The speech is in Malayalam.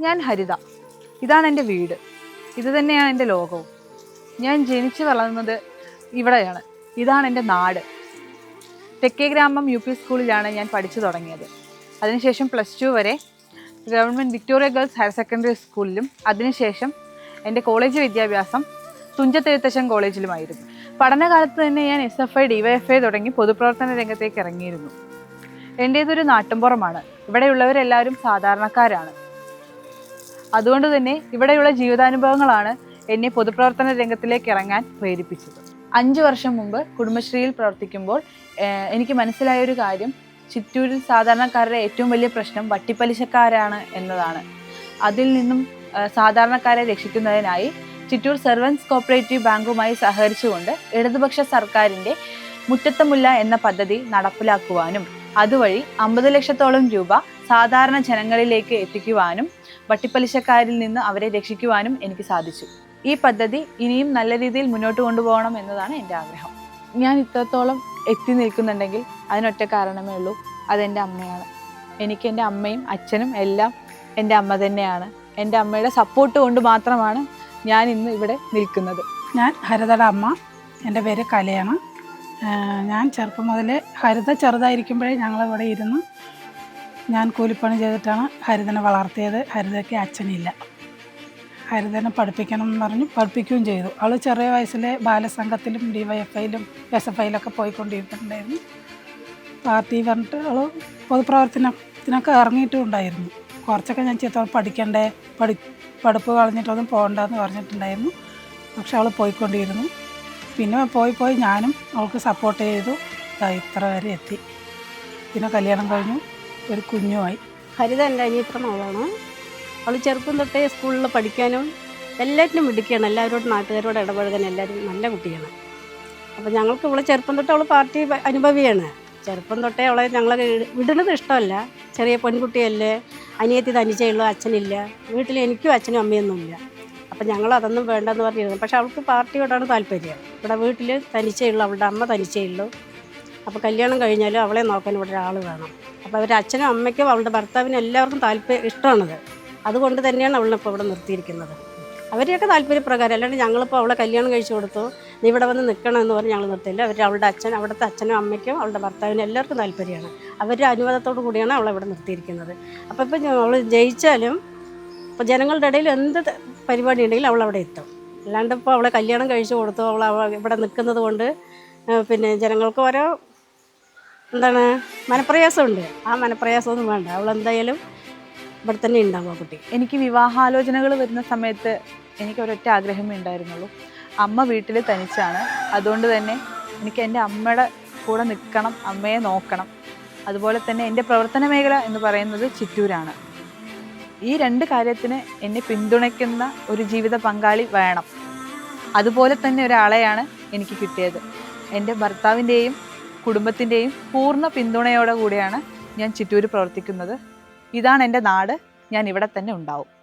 ഞാൻ ഹരിത. ഇതാണ് എന്റെ വീട്. ഇത് തന്നെയാണ് എന്റെ ലോകവും. ഞാൻ ജനിച്ചു വളർന്നത് ഇവിടെയാണ്. ഇതാണ് എന്റെ നാട്. തെക്കേ ഗ്രാമം യു പി സ്കൂളിലാണ് ഞാൻ പഠിച്ചു തുടങ്ങിയത്. അതിനുശേഷം പ്ലസ് ടു വരെ government Victoria girls higher secondary സ്കൂളിലും അതിനുശേഷം എന്റെ കോളേജ് വിദ്യാഭ്യാസം തുഞ്ചത്തെഴുത്തച്ഛൻ കോളേജിലുമായിരുന്നു. പഠനകാലത്ത് തന്നെ ഞാൻ S F I D Y F I തുടങ്ങി പൊതുപ്രവർത്തന രംഗത്തേക്ക് ഇറങ്ങിയിരുന്നു. എന്റേതൊരു നാട്ടുംപുറമാണ്. ഇവിടെയുള്ളവരെല്ലാവരും സാധാരണക്കാരാണ്. അതുകൊണ്ട് തന്നെ ഇവിടെയുള്ള ജീവിതാനുഭവങ്ങളാണ് എന്നെ പൊതുപ്രവർത്തന രംഗത്തിലേക്ക് ഇറങ്ങാൻ പ്രേരിപ്പിച്ചത്. അഞ്ച് വർഷം മുമ്പ് കുടുംബശ്രീയിൽ പ്രവർത്തിക്കുമ്പോൾ എനിക്ക് മനസ്സിലായ ഒരു കാര്യം ചിറ്റൂരിൽ സാധാരണക്കാരുടെ ഏറ്റവും വലിയ പ്രശ്നം വട്ടിപ്പലിശക്കാരാണ് എന്നതാണ്. അതിൽ നിന്നും സാധാരണക്കാരെ രക്ഷിക്കുന്നതിനായി ചിറ്റൂർ സെർവൻസ് കോപ്പറേറ്റീവ് ബാങ്കുമായി സഹകരിച്ചുകൊണ്ട് ഇടതുപക്ഷ സർക്കാരിന്റെ മുറ്റത്തമുല്ല എന്ന പദ്ധതി നടപ്പിലാക്കുവാനും അതുവഴി അമ്പത് ലക്ഷത്തോളം രൂപ സാധാരണ ജനങ്ങളിലേക്ക് എത്തിക്കുവാനും വട്ടിപ്പലിശക്കാരിൽ നിന്ന് അവരെ രക്ഷിക്കുവാനും എനിക്ക് സാധിച്ചു. ഈ പദ്ധതി ഇനിയും നല്ല രീതിയിൽ മുന്നോട്ട് കൊണ്ടുപോകണം എന്നതാണ് എന്റെ ആഗ്രഹം. ഞാൻ ഇത്രത്തോളം എത്തി നിൽക്കുന്നുണ്ടെങ്കിൽ അതിനൊറ്റ കാരണമേ ഉള്ളൂ അതെന്റെ അമ്മയാണ്. എനിക്ക് എന്റെ അമ്മയും അച്ഛനും എല്ലാം എന്റെ അമ്മ തന്നെയാണ്. എന്റെ അമ്മയുടെ സപ്പോർട്ട് കൊണ്ട് മാത്രമാണ് ഞാൻ ഇന്ന് ഇവിടെ നിൽക്കുന്നത്. ഞാൻ ഹരിതയുടെ അമ്മ എന്റെ പേര് കലയാണ്. ഞാൻ ചെറുപ്പം മുതൽ ഹരിത ചെറുതായിരിക്കുമ്പോഴേ ഞങ്ങളിവിടെ ഇരുന്ന്. ഞാൻ കൂലിപ്പണി ചെയ്തിട്ടാണ് ഹരിതനെ വളർത്തിയത്. ഹരിതയ്ക്ക് അച്ഛനില്ല. ഹരിതനെ പഠിപ്പിക്കണം എന്ന് പറഞ്ഞു പഠിപ്പിക്കുകയും ചെയ്തു. അവൾ ചെറിയ വയസ്സിലെ ബാലസംഘത്തിലും ഡി വൈ എഫ് ഐയിലും എസ് എഫ് ഐയിലൊക്കെ പോയിക്കൊണ്ടിരിക്കുന്നുണ്ടായിരുന്നു പാർട്ടി പറഞ്ഞിട്ട് അവൾ പൊതുപ്രവർത്തനത്തിനൊക്കെ ഇറങ്ങിയിട്ടും ഉണ്ടായിരുന്നു. കുറച്ചൊക്കെ ഞാൻ ചിത്രം പഠിക്കണ്ടേ പഠി പഠിപ്പ് കളഞ്ഞിട്ടൊന്നും പോകണ്ടെന്ന് പറഞ്ഞിട്ടുണ്ടായിരുന്നു. പക്ഷെ അവൾ പോയിക്കൊണ്ടിരുന്നു. പിന്നെ പോയി പോയി ഞാനും അവൾക്ക് സപ്പോർട്ട് ചെയ്തു. ഇത്ര വരെ എത്തി. പിന്നെ കല്യാണം കഴിഞ്ഞു. ഒരു കുഞ്ഞുമായി. ഹരിത എന്റെ അനിയത്ര മകളാണ്. അവൾ ചെറുപ്പം തൊട്ടേ സ്കൂളിൽ പഠിക്കാനും എല്ലാറ്റിനും മിടുക്കിയാണ്. എല്ലാവരോടും നാട്ടുകാരോട് ഇടപഴകാൻ എല്ലാവരും നല്ല കുട്ടിയാണ്. അപ്പോൾ ഞങ്ങൾക്ക് ഇവളെ ചെറുപ്പം തൊട്ട് അവൾ പാർട്ടി അനുഭവിയാണ്. ചെറുപ്പം തൊട്ടേ അവളെ ഞങ്ങളെ വിടുന്നത് ഇഷ്ടമല്ല. ചെറിയ പെൺകുട്ടിയല്ലേ അനിയത്തി തനിച്ചേ ഉള്ളൂ അച്ഛനില്ല. വീട്ടിൽ എനിക്കും അച്ഛനും അമ്മയൊന്നുമില്ല. അപ്പം ഞങ്ങൾ അതൊന്നും വേണ്ടെന്ന് പറഞ്ഞിരുന്നു. പക്ഷെ അവൾക്ക് പാർട്ടിയോടാണ് താല്പര്യം. ഇവിടെ വീട്ടിൽ തനിച്ചേ ഉള്ളൂ അവളുടെ അമ്മ തനിച്ചേ ഉള്ളൂ. അപ്പോൾ കല്യാണം കഴിഞ്ഞാലും അവളെ നോക്കാൻ ഇവിടെ ഒരാൾ വേണം. അപ്പോൾ അവരുടെ അച്ഛനും അമ്മയ്ക്കും അവളുടെ ഭർത്താവിനും എല്ലാവർക്കും താല്പര്യം ഇഷ്ടമാണത്. അതുകൊണ്ട് തന്നെയാണ് അവളിപ്പോൾ ഇവിടെ നിർത്തിയിരിക്കുന്നത്. അവരെയൊക്കെ താല്പര്യപ്രകാരം. അല്ലാണ്ട് ഞങ്ങളിപ്പോൾ അവളെ കല്യാണം കഴിച്ചു കൊടുത്തു. നീ ഇവിടെ വന്ന് നിൽക്കണം എന്ന് പറഞ്ഞ് ഞങ്ങൾ നിർത്തില്ല. അവർ അവളുടെ അച്ഛൻ അവിടുത്തെ അച്ഛനും അമ്മയ്ക്കും അവളുടെ ഭർത്താവിനും എല്ലാവർക്കും താല്പര്യമാണ്. അവരുടെ അനുവാദത്തോടു കൂടിയാണ് അവളെ ഇവിടെ നിർത്തിയിരിക്കുന്നത്. അപ്പോൾ ഇപ്പം അവൾ ജയിച്ചാലും ഇപ്പോൾ ജനങ്ങളുടെ ഇടയിൽ എന്ത് പരിപാടി ഉണ്ടെങ്കിലും അവൾ അവിടെ എത്തും. അല്ലാണ്ട് ഇപ്പോൾ അവളെ കല്യാണം കഴിച്ചു കൊടുത്തു അവൾ അവ- ഇവിടെ നിൽക്കുന്നത് കൊണ്ട് പിന്നെ ജനങ്ങൾക്ക് ഓരോ എന്താണ് മനപ്രയാസമുണ്ട്. ആ മനപ്രയാസമൊന്നും വേണ്ട. അവൾ എന്തായാലും ഇവിടെ തന്നെ ഉണ്ടാവും ആ കുട്ടി. എനിക്ക് വിവാഹാലോചനകൾ വരുന്ന സമയത്ത് എനിക്ക് ഒരൊറ്റ ആഗ്രഹമേ ഉണ്ടായിരുന്നുള്ളൂ. അമ്മ വീട്ടിൽ തനിച്ചാണ്. അതുകൊണ്ട് തന്നെ എനിക്ക് എന്റെ അമ്മയുടെ കൂടെ നിൽക്കണം അമ്മയെ നോക്കണം. അതുപോലെ തന്നെ എന്റെ പ്രവർത്തന മേഖല എന്ന് പറയുന്നത് ചിറ്റൂരാണ്. ഈ രണ്ട് കാര്യത്തിന് എന്നെ പിന്തുണയ്ക്കുന്ന ഒരു ജീവിത പങ്കാളി വേണം. അതുപോലെ തന്നെ ഒരാളെയാണ് എനിക്ക് കിട്ടിയത്. എന്റെ ഭർത്താവിന്റെയും കുടുംബത്തിന്റെയും പൂർണ പിന്തുണയോടെ കൂടിയാണ് ഞാൻ ചിറ്റൂർ പ്രവർത്തിക്കുന്നത്. ഇതാണ് എന്റെ നാട്. ഞാൻ ഇവിടെ തന്നെ ഉണ്ടാവും.